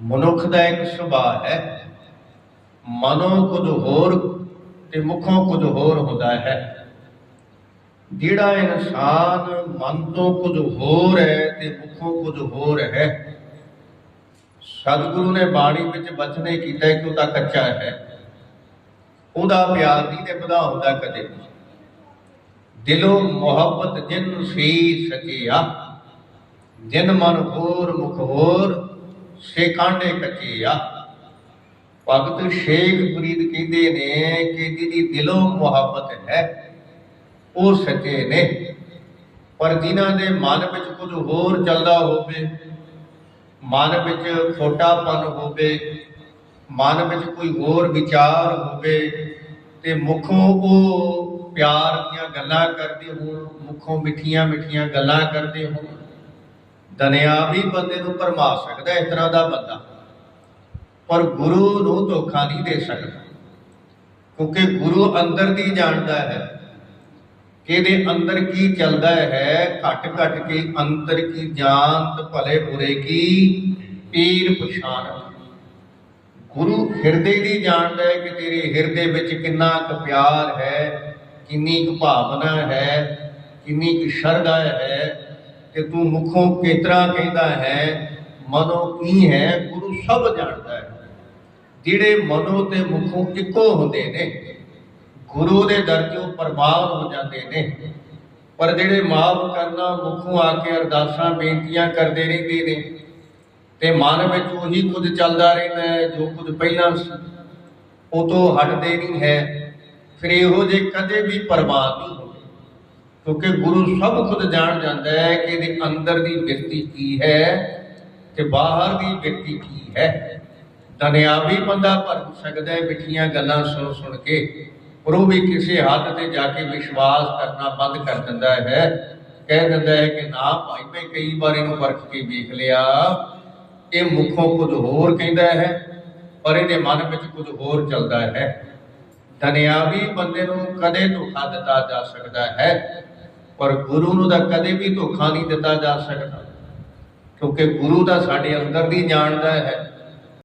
ਮਨੁੱਖ ਦਾ ਇੱਕ ਸੁਭਾਅ ਹੈ। ਮਨੋਂ ਕੁਝ ਹੋਰ ਤੇ ਮੁਖੋਂ ਕੁਝ ਹੋਰ ਹੁੰਦਾ ਹੈ। ਜਿਹੜਾ ਇਨਸਾਨ ਮਨ ਤੋਂ ਕੁਝ ਹੋਰ ਹੈ ਤੇ ਮੁਖੋਂ ਕੁਝ ਹੋਰ ਹੈ, ਸਤਿਗੁਰੂ ਨੇ ਬਾਣੀ ਵਿੱਚ ਬਚਨੇ ਕੀਤਾ ਕਿ ਉਹਦਾ ਕੱਚਾ ਹੈ। ਉਹਦਾ ਪਿਆਰ ਨਹੀਂ ਤੇ ਵਧਾਉਂਦਾ ਕਦੇ। ਵੀ। ਦਿਲੋਂ ਮੁਹੱਬਤ ਜਿਨ ਸੀ ਸਚਿਆ, ਜਿਨ ਮਨ ਹੋਰ ਮੁਖ ਹੋਰ ਸੇ ਕਾਂਡੇ ਆ। ਭਗਤ ਸ਼ੇਖ ਫਰੀਦ ਕਹਿੰਦੇ ਨੇ ਕਿ ਜਿਹਦੀ ਦਿਲੋਂ ਮੁਹੱਬਤ ਹੈ, ਉਹ ਸੱਚੇ ਨੇ। ਪਰ ਜਿਨ੍ਹਾਂ ਦੇ ਮਨ ਵਿੱਚ ਕੁਝ ਹੋਰ ਚੱਲਦਾ ਹੋਵੇ, ਮਨ ਵਿੱਚ ਖੋਟਾਪਨ ਹੋਵੇ, ਮਨ ਵਿੱਚ ਕੋਈ ਹੋਰ ਵਿਚਾਰ ਹੋਵੇ ਤੇ ਮੁਖੋਂ ਉਹ ਪਿਆਰ ਦੀਆਂ ਗੱਲਾਂ ਕਰਦੇ ਹੋਣ, ਮੁਖੋਂ ਮਿੱਠੀਆਂ ਮਿੱਠੀਆਂ ਗੱਲਾਂ ਕਰਦੇ ਹੋਣ। ਦੁਨਿਆਵੀ ਬੰਦੇ ਨੂੰ ਭਰਮਾ ਸਕਦਾ, ਇਸ ਤਰ੍ਹਾਂ ਦਾ ਬੰਦਾ। ਪਰ ਗੁਰੂ ਨੂੰ ਧੋਖਾ ਨਹੀਂ ਦੇ ਸਕਦਾ। ਕਿਉਂਕਿ ਗੁਰੂ ਅੰਦਰ ਦੀ ਜਾਣਦਾ ਹੈ ਕਿ ਇਹਦੇ ਅੰਦਰ ਕੀ ਚੱਲਦਾ ਹੈ, ਘਟ ਘਟ ਕੇ ਅੰਦਰ ਕੀ ਜਾਣਤ ਭਲੇ ਬੁਰੇ ਕੀ ਪੀਰ ਪਛਾਣ। ਗੁਰੂ ਹਿਰਦੇ ਦੀ ਜਾਣਦਾ ਹੈ ਕਿ ਤੇਰੇ ਹਿਰਦੇ ਵਿੱਚ ਕਿੰਨਾ ਕੁ ਪਿਆਰ ਹੈ, ਕਿੰਨੀ ਕੁ ਭਾਵਨਾ ਹੈ, ਕਿੰਨੀ ਕੁ ਸ਼ਰਧਾ ਹੈ ਕਿ ਤੂੰ ਮੁਖੋਂ ਕਿਤਰਾ ਕਹਿੰਦਾ ਹੈ, ਮਨੋਂ ਕੀ ਹੈ, ਗੁਰੂ ਸਭ ਜਾਣਦਾ ਹੈ। ਜਿਹੜੇ ਮਨੋਂ ਤੇ ਮੁਖੋਂ ਇੱਕੋ ਹੁੰਦੇ ਨੇ, ਗੁਰੂ ਦੇ ਦਰ ਚੋਂ ਪ੍ਰਭਾਵ ਹੋ ਜਾਂਦੇ ਨੇ। ਪਰ ਜਿਹੜੇ ਮਾਫ ਕਰਨਾ, ਮੁਖੋਂ ਆ ਕੇ ਅਰਦਾਸਾਂ, ਬੇਨਤੀਆਂ ਕਰਦੇ ਰਹਿੰਦੇ ਨੇ, ਤੇ ਮਨ ਵਿੱਚ ਉਹੀ ਕੁਝ ਚੱਲਦਾ ਰਹਿੰਦਾ ਹੈ, ਜੋ ਕੁਝ ਪਹਿਲਾਂ ਸੀ, ਉਹ ਤੋਂ ਹਟਦੇ ਨਹੀਂ ਹੈ। ਫਿਰ ਇਹੋ ਜੇ ਕਦੇ ਵੀ ਪ੍ਰਵਾਹ ਨਹੀਂ ਹੁੰਦੇ। ਕਿਉਂਕਿ ਗੁਰੂ ਸਭ ਖੁਦ ਜਾਣ ਜਾਂਦਾ ਹੈ ਕਿ ਇਹਦੇ ਅੰਦਰ ਦੀ ਵਿਅਕਤੀ ਕੀ ਹੈ ਤੇ ਬਾਹਰ ਦੀ ਵਿਅਕਤੀ ਕੀ ਹੈ। ਦੁਨਿਆਵੀ ਬੰਦਾ ਭਰ ਸਕਦਾ ਹੈ ਮਿੱਠੀਆਂ ਗੱਲਾਂ ਸੁਣ ਸੁਣ ਕੇ, ਪਰ ਉਹ ਵੀ ਕਿਸੇ ਹੱਦ ਤੇ ਜਾ ਕੇ ਵਿਸ਼ਵਾਸ ਕਰਨਾ ਬੰਦ ਕਰ ਦਿੰਦਾ ਹੈ। ਕਹਿ ਦਿੰਦਾ ਹੈ ਕਿ ਨਾ ਭਾਈ, ਮੈਂ ਕਈ ਵਾਰ ਇਹਨੂੰ ਵਰਖ ਕੇ ਵੇਖ ਲਿਆ। ਇਹ ਮੁਖੋਂ ਕੁਝ ਹੋਰ ਕਹਿੰਦਾ ਹੈ, ਪਰ ਇਹਦੇ ਮਨ ਵਿੱਚ ਕੁਝ ਹੋਰ ਚੱਲਦਾ ਹੈ। ਦੁਨਿਆਵੀ ਬੰਦੇ ਨੂੰ ਕਦੇ ਧੋਖਾ ਦਿੱਤਾ ਜਾ ਸਕਦਾ ਹੈ। ਪਰ ਗੁਰੂ ਨੂੰ ਤਾਂ ਕਦੇ ਵੀ ਧੋਖਾ ਨਹੀਂ ਦਿੱਤਾ ਜਾ ਸਕਦਾ, ਕਿਉਂਕਿ ਗੁਰੂ ਦਾ ਸਾਡੇ ਅੰਦਰ ਦੀ ਜਾਣਦਾ ਹੈ।